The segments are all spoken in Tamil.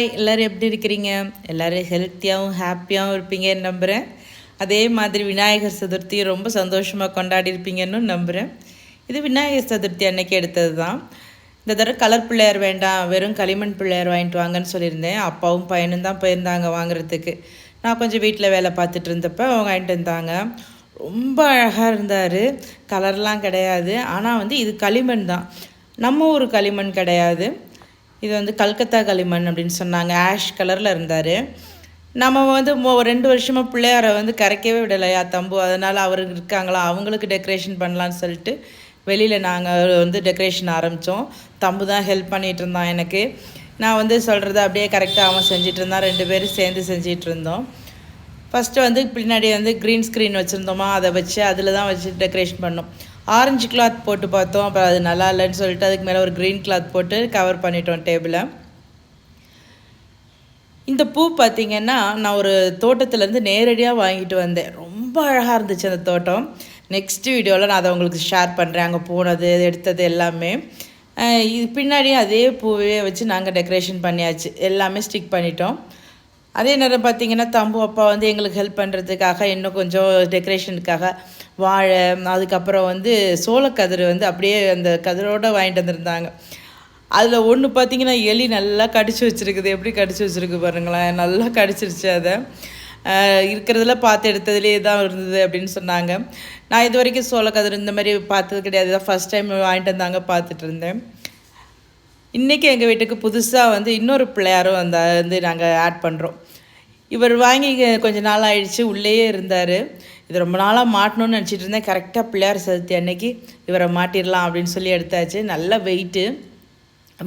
ஹாய் எல்லோரும் எப்படி இருக்கிறீங்க? எல்லோரும் ஹெல்த்தியாகவும் ஹாப்பியாகவும் இருப்பீங்கன்னு நம்புகிறேன் அதே மாதிரி விநாயகர் சதுர்த்தியை ரொம்ப சந்தோஷமாக கொண்டாடி இருப்பீங்கன்னு நம்புகிறேன் இது விநாயகர் சதுர்த்தி அன்னைக்கு எடுத்தது தான். இந்த தடவை கலர் பிள்ளையார் வேண்டாம் வெறும் களிமண் பிள்ளையார் வாங்கிட்டு வாங்கன்னு சொல்லியிருந்தேன். அப்பாவும் பையனும் தான் போயிருந்தாங்க வாங்குறதுக்கு. நான் கொஞ்சம் வீட்டில் வேலை பார்த்துட்டு இருந்தப்போ அவங்க வாங்கிட்டு வந்தாங்க. ரொம்ப அழகாக இருந்தார். கலர்லாம் கிடையாது. ஆனால் வந்து இது களிமண் தான். நம்ம ஊர் களிமண் கிடையாது. இது வந்து கல்கத்தா களிமண் அப்படின்னு சொன்னாங்க. ஆஷ் கலரில் இருந்தார். நம்ம வந்து மோ ரெண்டு வருஷமாக பிள்ளையாரை வந்து கரைக்கவே விடலையா தம்பு? அதனால் அவர் இருக்காங்களா? அவங்களுக்கு டெக்கரேஷன் பண்ணலான்னு சொல்லிட்டு வெளியில் நாங்கள் வந்து டெக்கரேஷன் ஆரம்பித்தோம் தம்பு தான் ஹெல்ப் பண்ணிகிட்டு இருந்தான் எனக்கு. நான் வந்து சொல்கிறது அப்படியே கரெக்டாக அவன் செஞ்சிட்டு இருந்தான். ரெண்டு பேரும் சேர்ந்து செஞ்சிட்டு இருந்தோம். ஃபஸ்ட்டு வந்து பின்னாடி வந்து க்ரீன் ஸ்க்ரீன் வச்சுருந்தோமா? அதை வச்சு அதில் தான் வச்சு டெக்கரேஷன் பண்ணோம். ஆரஞ்சு கிளாத் போட்டு பார்த்தோம். அப்புறம் அது நல்லா இல்லைன்னு சொல்லிட்டு அதுக்கு மேலே ஒரு க்ரீன் கிளாத் போட்டு கவர் பண்ணிட்டோம் டேபிளை இந்த பூ பார்த்திங்கன்னா நான் ஒரு தோட்டத்துலேருந்து நேரடியாக வாங்கிட்டு வந்தேன். ரொம்ப அழகாக இருந்துச்சு அந்த தோட்டம். நெக்ஸ்ட் வீடியோவில் நான் அதை உங்களுக்கு ஷேர் பண்ணுறேன் அங்கே போனது எடுத்தது எல்லாமே. இது பின்னாடியும் அதே பூவே வச்சு நாங்கள் டெக்கரேஷன் பண்ணியாச்சு. எல்லாமே ஸ்டிக் பண்ணிட்டோம். அதே நேரம் பார்த்திங்கன்னா தம்பு அப்பா வந்து எங்களுக்கு ஹெல்ப் பண்ணுறதுக்காக இன்னும் கொஞ்சம் டெக்கரேஷனுக்காக வாழை அதுக்கப்புறம் வந்து சோளக்கதிர் வந்து அப்படியே அந்த கதிரோடு வாங்கிட்டு வந்திருந்தாங்க. அதில் ஒன்று பார்த்தீங்கன்னா எலி நல்லா கடிச்சு வச்சுருக்குது. எப்படி கடிச்சு வச்சுருக்கு பாருங்களேன். நல்லா கடிச்சிருச்சு அதை. இருக்கிறதுல பார்த்து எடுத்ததுலேயே தான் இருந்தது அப்படின்னு சொன்னாங்க. நான் இது வரைக்கும் சோளக்கதிர் இந்த மாதிரி பார்த்தது கிடையாது. தான் ஃபஸ்ட் டைம் வாங்கிட்டு வந்தாங்க பார்த்துட்டு இருந்தேன். இன்றைக்கி எங்கள் வீட்டுக்கு புதுசாக வந்து இன்னொரு பிள்ளையாரும் அந்த வந்து நாங்கள் ஆட் பண்ணுறோம் இவர் வாங்கி கொஞ்ச நாள் ஆயிடுச்சு உள்ளேயே இருந்தார். இது ரொம்ப நாளாக மாட்டணும்னு நினச்சிட்டு இருந்தேன். கரெக்டாக பிள்ளையார் சதுர்த்தி அன்னைக்கு இவரை மாட்டிடலாம் அப்படின்னு சொல்லி எடுத்தாச்சு. நல்ல வெயிட்டு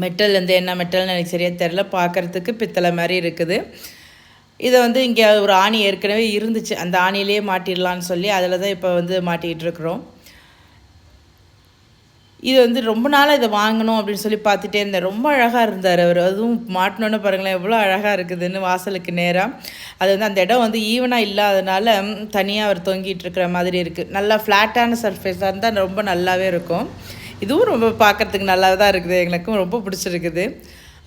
மெட்டல் வந்து என்ன மெட்டல்னு எனக்கு சரியாக தெரில பார்க்குறதுக்கு பித்தளை மாதிரி இருக்குது. இதை வந்து இங்கே ஒரு ஆணி ஏற்கனவே இருந்துச்சு. அந்த ஆணிலேயே மாட்டிடலான்னு சொல்லி அதில் தான் இப்போ வந்து மாட்டிகிட்டு இருக்கிறோம். இது வந்து ரொம்ப நாளாக இதை வாங்கணும் அப்படின்னு சொல்லி பார்த்துட்டே இருந்தேன். ரொம்ப அழகாக இருந்தார் அவர். அதுவும் மாட்டினோன்னு பாருங்களேன் எவ்வளோ அழகாக இருக்குதுன்னு வாசலுக்கு நேராக அது வந்து அந்த இடம் வந்து ஈவனாக இல்லாதனால தனியாக அவர் தொங்கிட்டு இருக்கிற மாதிரி இருக்குது நல்லா ஃப்ளாட்டான சர்ஃபேஸாக இருந்தால் ரொம்ப நல்லாவே இருக்கும். இதுவும் ரொம்ப பார்க்குறதுக்கு நல்லா தான் இருக்குது. எங்களுக்கும் ரொம்ப பிடிச்சிருக்குது.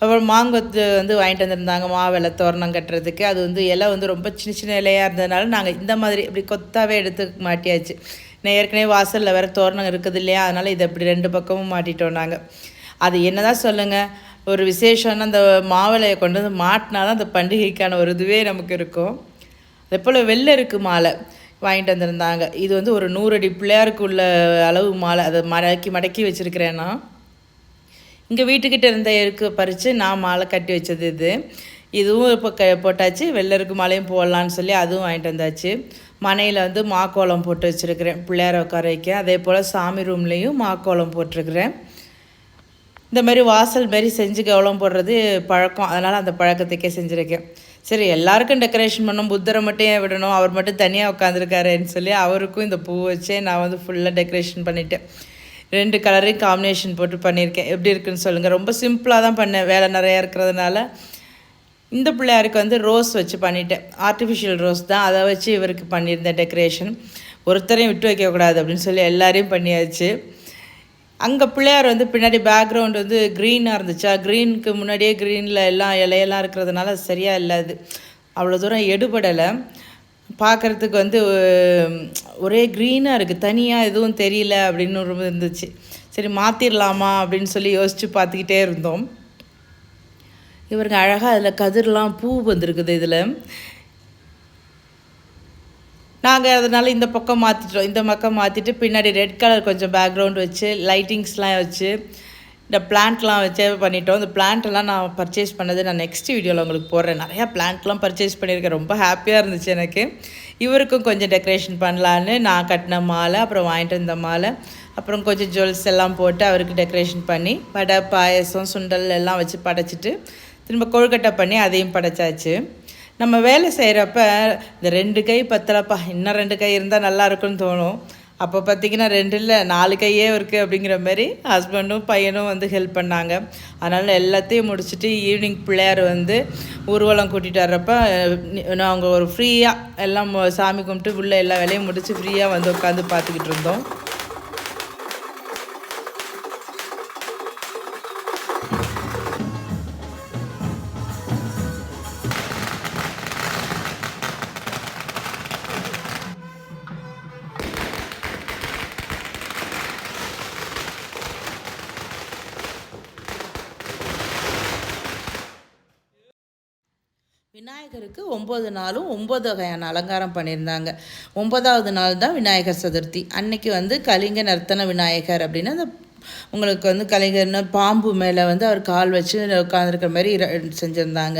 அப்புறம் மாங்கொத்து வந்து வாங்கிட்டு வந்திருந்தாங்க. மாவிலை தோரணம் கட்டுறதுக்கு. அது வந்து இலை வந்து ரொம்ப சின்ன சின்ன இலையாக இருந்ததுனால நாங்கள் இந்த மாதிரி இப்படி கொத்தாவே எடுத்து மாட்டியாச்சு. நான் ஏற்கனவே வாசலில் வேறு தோரணம் இருக்குது இல்லையா? அதனால் இதை இப்படி ரெண்டு பக்கமும் மாட்டிட்டோம் நாங்கள் அது என்ன தான் சொல்லுங்கள் ஒரு விசேஷம்னா அந்த மாவிலையை கொண்டு வந்து மாட்டினா தான் அந்த பண்டிகைக்கான ஒரு இதுவே நமக்கு இருக்கும். அதே போல் வெள்ளை இருக்குது மாலை வாங்கிட்டு வந்திருந்தாங்க. இது வந்து ஒரு நூறு அடி பிள்ளையாருக்கு உள்ள அளவு மாலை. அதை மடக்கி மடக்கி வச்சுருக்கிறேன்னா இங்கே வீட்டுக்கிட்ட இருந்த எருக்கு பறித்து நான் மாலை கட்டி வச்சது இது. இதுவும் இப்போ க போட்டாச்சு. வெள்ளருக்கு மாலையும் போடலான்னு சொல்லி அதுவும் வாங்கிட்டு வந்தாச்சு. மனையில் வந்து மாக்கோளம் போட்டு வச்சுருக்கிறேன். பிள்ளையார உட்கார வைக்க. அதே போல் சாமி ரூம்லேயும் மாக்கோளம் போட்டிருக்கிறேன். இந்த மாதிரி வாசல் மாரி செஞ்சு கவலம் போடுறது பழக்கம். அதனால் அந்த பழக்கத்துக்கே செஞ்சுருக்கேன். சரி எல்லாருக்கும் டெக்கரேஷன் பண்ணோம் புத்தரை மட்டும் ஏன் விடணும்? அவர் மட்டும் தனியாக உட்காந்துருக்காருன்னு சொல்லி அவருக்கும் இந்த பூ வச்சே நான் வந்து ஃபுல்லாக டெக்கரேஷன் பண்ணிவிட்டேன் ரெண்டு கலரையும் காம்பினேஷன் போட்டு பண்ணியிருக்கேன். எப்படி இருக்குன்னு சொல்லுங்கள் ரொம்ப சிம்பிளாக தான் பண்ணேன். வேலை நிறையா இருக்கிறதுனால. இந்த பிள்ளையாருக்கு வந்து ரோஸ் வச்சு பண்ணிட்டேன். ஆர்டிஃபிஷியல் ரோஸ் தான். அதை வச்சு இவருக்கு பண்ணியிருந்தேன் டெக்கரேஷன் ஒருத்தரையும் விட்டு வைக்கக்கூடாது அப்படின்னு சொல்லி எல்லாரையும் பண்ணியாச்சு. அங்கே பிள்ளையார் வந்து பின்னாடி பேக்ரவுண்ட் வந்து க்ரீனாக இருந்துச்சா? க்ரீனுக்கு முன்னாடியே க்ரீனில் எல்லாம் இலையெல்லாம் இருக்கிறதுனால சரியாக இல்லை அது அவ்வளோ தூரம் எடுபடலை. பார்க்குறதுக்கு வந்து ஒரே க்ரீனாக இருக்குது தனியாக எதுவும் தெரியல அப்படின்னு ஒரு இருந்துச்சு. சரி மாற்றிடலாமா அப்படின்னு சொல்லி யோசித்து பார்த்துக்கிட்டே இருந்தோம். இவருங்க அழகாக அதில் கதிர்லாம் பூ வந்திருக்குது இதில். நாங்கள் அதனால் இந்த பக்கம் மாற்றிட்டோம் இந்த பக்கம் மாற்றிட்டு பின்னாடி ரெட் கலர் கொஞ்சம் பேக்ரவுண்ட் வச்சு லைட்டிங்ஸ்லாம் வச்சு இந்த பிளான்ட்லாம் வச்சு பண்ணிட்டோம். இந்த பிளான்ட்லாம் நான் பர்ச்சேஸ் பண்ணது நான் நெக்ஸ்ட் வீடியோவில் உங்களுக்கு போடுறேன். நிறையா பிளான்ட்லாம் பர்ச்சேஸ் பண்ணியிருக்கேன். ரொம்ப ஹாப்பியாக இருந்துச்சு எனக்கு. இவருக்கும் கொஞ்சம் டெக்கரேஷன் பண்ணலான்னு நான் கட்டின மாலை அப்புறம் வாங்கிட்டு வந்த மாலை அப்புறம் கொஞ்சம் ஜுவல்ஸ் எல்லாம் போட்டு அவருக்கு டெக்கரேஷன் பண்ணி வடை பாயசம் சுண்டல் எல்லாம் வச்சு படைச்சிட்டு திரும்ப கொழுக்கட்டை பண்ணி அதையும் படைச்சாச்சு. நம்ம வேலை செய்கிறப்ப இந்த ரெண்டு கை பத்தலப்பா இன்னும் ரெண்டு கை இருந்தால் நல்லா இருக்கும்னு தோணும். அப்போ பார்த்திங்கன்னா ரெண்டு இல்லை நாலு கையே இருக்குது அப்படிங்கிற மாதிரி ஹஸ்பண்டும் பையனும் வந்து ஹெல்ப் பண்ணாங்க. அதனால் எல்லாத்தையும் முடிச்சுட்டு ஈவினிங் பிள்ளையார் வந்து ஊர்வலம் கூட்டிகிட்டு வர்றப்ப அவங்க ஒரு ஃப்ரீயாக எல்லாம் சாமி கும்பிட்டு உள்ளே எல்லா வேலையும் முடித்து ஃப்ரீயாக வந்து உட்காந்து பார்த்துக்கிட்டு இருந்தோம். விநாயகருக்கு ஒம்பது நாளும் ஒம்பது வகையான அலங்காரம் பண்ணியிருந்தாங்க. ஒன்பதாவது நாள் தான் விநாயகர் சதுர்த்தி. அன்னைக்கு வந்து கலிங்க நர்த்தன விநாயகர் அப்படின்னு அந்த உங்களுக்கு வந்து கலைஞர்னு பாம்பு மேலே வந்து அவர் கால் வச்சு உட்காந்துருக்கிற மாதிரி செஞ்சுருந்தாங்க.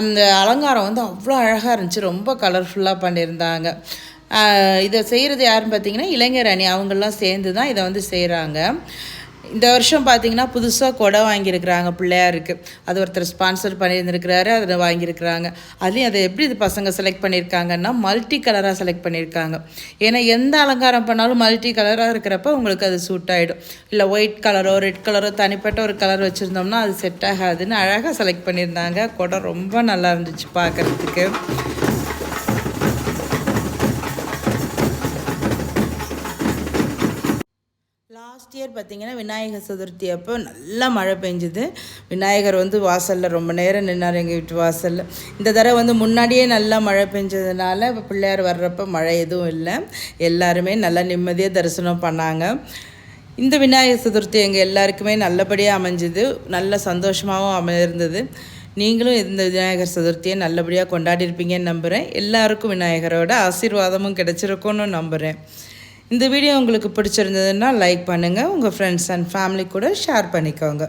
அந்த அலங்காரம் வந்து அவ்வளோ அழகாக இருந்துச்சு. ரொம்ப கலர்ஃபுல்லாக பண்ணியிருந்தாங்க. இதை செய்கிறது யாருன்னு பார்த்தீங்கன்னா இளைஞர் அணி. அவங்கெல்லாம் சேர்ந்து தான் இதை வந்து செய்கிறாங்க இந்த வருஷம் பார்த்தீங்கன்னா புதுசாக கொடை வாங்கியிருக்கிறாங்க பிள்ளையாருக்கு. அது ஒருத்தர் ஸ்பான்சர் பண்ணியிருந்துருக்கிறாரு அதை வாங்கியிருக்கிறாங்க. அதுலேயும் அதை எப்படி இது பசங்க செலக்ட் பண்ணியிருக்காங்கன்னா மல்டி கலராக செலக்ட் பண்ணியிருக்காங்க. ஏன்னா எந்த அலங்காரம் பண்ணாலும் மல்டி கலராக இருக்கிறப்ப உங்களுக்கு அது சூட் ஆகிடும் இல்லை ஒயிட் கலரோ ரெட் கலரோ தனிப்பட்ட ஒரு கலர் வச்சுருந்தோம்னா அது செட் ஆகாதுன்னு அழகாக செலக்ட் பண்ணியிருந்தாங்க. கொடை ரொம்ப நல்லா இருந்துச்சு பார்க்குறதுக்கு லாஸ்ட் இயர் பார்த்தீங்கன்னா விநாயகர் சதுர்த்தி அப்போ நல்லா மழை பெஞ்சுது. விநாயகர் வந்து வாசலில் ரொம்ப நேரம் நின்னார் எங்கள் வீட்டு வாசலில். இந்த தடவை வந்து முன்னாடியே நல்லா மழை பெஞ்சதுனால இப்போ பிள்ளையார் வர்றப்போ மழை எதுவும் இல்லை. எல்லாருமே நல்லா நிம்மதியாக தரிசனம் பண்ணாங்க. இந்த விநாயகர் சதுர்த்தி எங்கள் எல்லாருக்குமே நல்லபடியாக அமைஞ்சுது. நல்ல சந்தோஷமாகவும் அமைந்திருந்தது நீங்களும் இந்த விநாயகர் சதுர்த்தியை நல்லபடியாக கொண்டாடிருப்பீங்கன்னு நம்புகிறேன் எல்லாருக்கும் விநாயகரோட ஆசீர்வாதமும் கிடைச்சிருக்கும்னு நம்புகிறேன் இந்த வீடியோ உங்களுக்கு பிடிச்சிருந்ததுன்னா லைக் பண்ணுங்கள் உங்கள் ஃப்ரெண்ட்ஸ் அண்ட் ஃபேமிலி கூட ஷேர் பண்ணிக்கோங்க.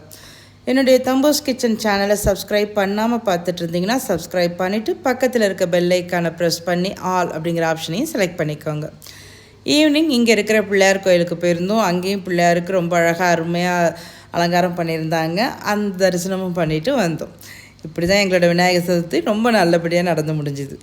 என்னுடைய தம்போஸ் கிச்சன் சேனலை சப்ஸ்கிரைப் பண்ணாமல் பார்த்துட்டு இருந்தீங்கன்னா சப்ஸ்கிரைப் பண்ணிவிட்டு பக்கத்தில் இருக்க பெல்லைக்கான ப்ரெஸ் பண்ணி ஆல் அப்படிங்கிற ஆப்ஷனையும் செலக்ட் பண்ணிக்கோங்க. ஈவினிங் இங்கே இருக்கிற பிள்ளையார் கோயிலுக்கு போயிருந்தோம். அங்கேயும் பிள்ளையாருக்கு ரொம்ப அழகாக அருமையாக அலங்காரம் பண்ணியிருந்தாங்க. அந்த தரிசனமும் பண்ணிவிட்டு வந்தோம். இப்படி தான் எங்களோட விநாயகர் சதுர்த்தி ரொம்ப நல்லபடியாக நடந்து முடிஞ்சுது.